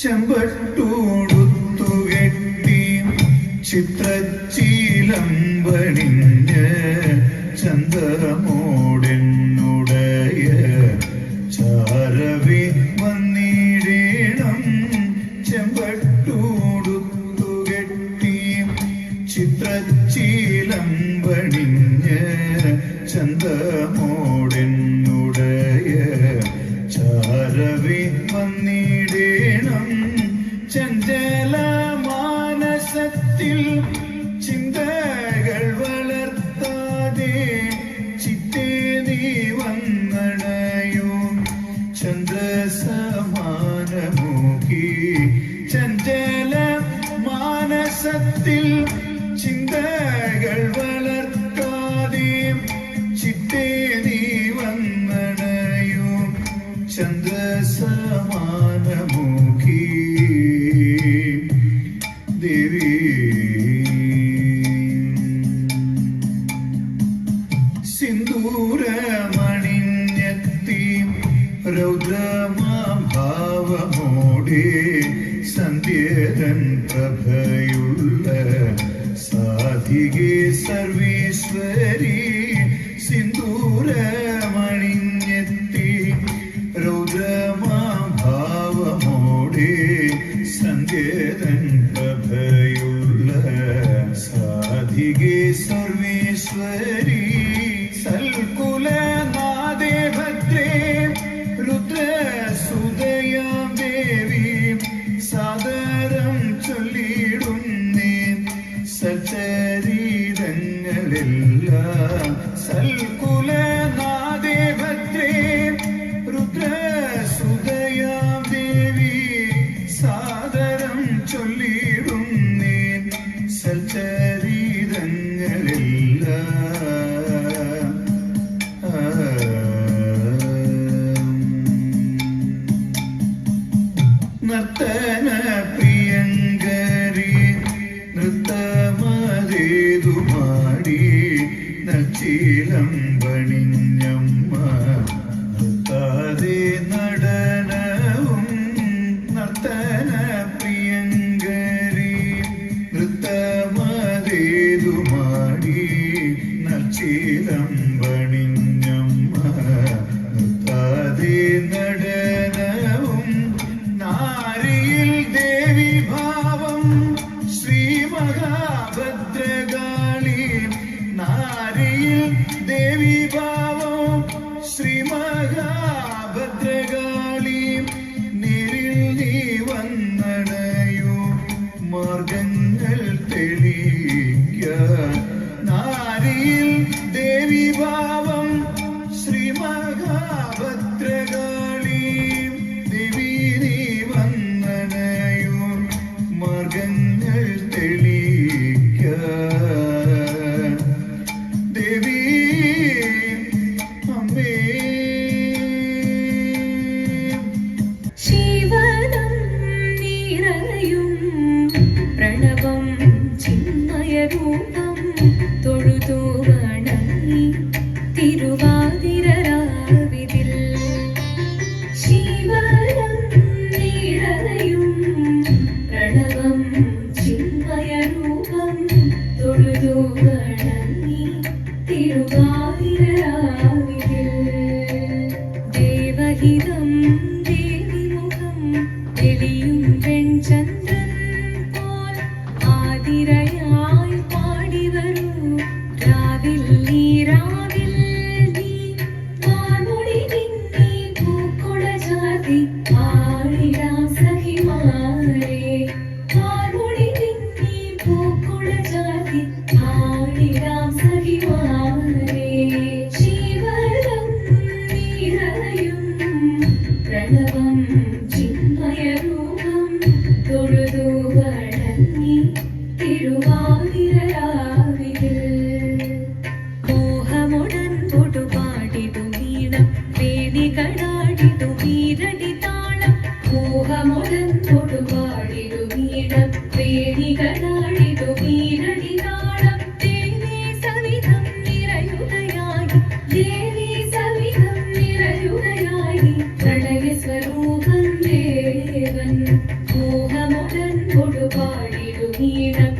ചെമ്പട്ടൂടുത്തുകെട്ടി ചിത്രച്ചീലമ്പണിഞ്ഞ് ചന്ദ്രമോടെന്നുടയ ചാരവി വന്നിടേണം. ചെമ്പട്ടൂടുത്തുകെട്ടി ചിത്രച്ചീലമ്പണിഞ്ഞ് ചന്ദ്രമോ ചഞ്ചല മാനസത്തിൽ ചിന്തകൾ വളർത്താതെ ചിട്ടേ നീ വന്നണയൂ ചന്ദ്രസമാനമുഖി ദേവി. സിന്ദൂരമണിഞ്ഞെത്തി രൗദ്രമ ഭാവമോടേ സന്ധ്യതൻ പ്രഭയുള്ള സാധികെ സർവീശ്വരി സിന്ദൂരമണിഞ്ഞെത്തി രൗദ്രമാഭാവമോടെ സന്ധ്യതൻ പ്രഭയുള്ള സാധികെ സർവീശ്വരി ചിന്തമതേതു പാടി നച്ചീലം പണിഞ്ഞ പ്രണയം പ്രണവം ചിന്മയ രൂപം പാടിടു പാടിടുകീടം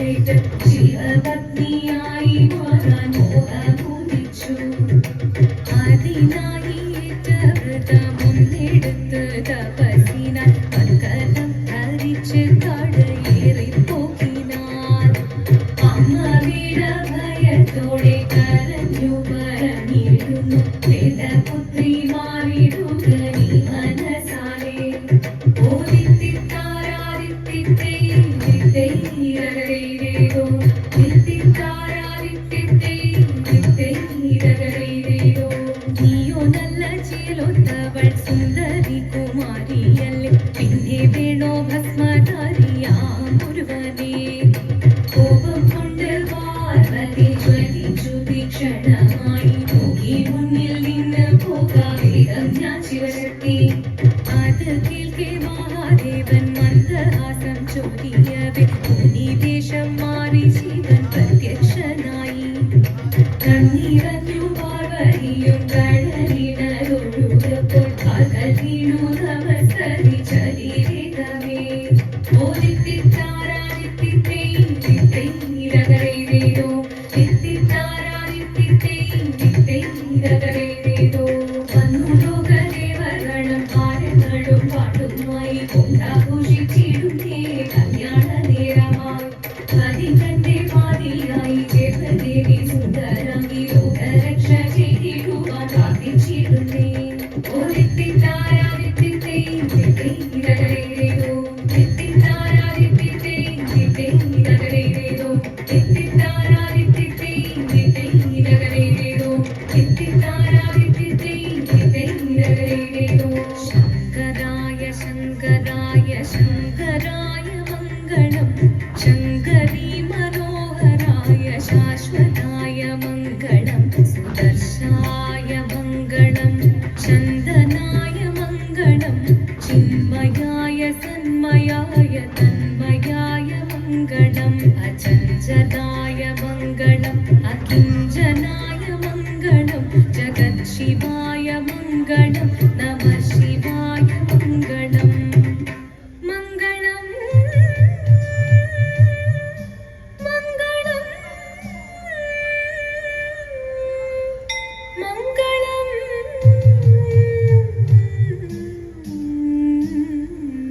She a കല്യാണ നേരമായി പതികന്റെ പാതിയായി ജഗദേവി ശങ്കരായ ശങ്കരായ മംഗളം.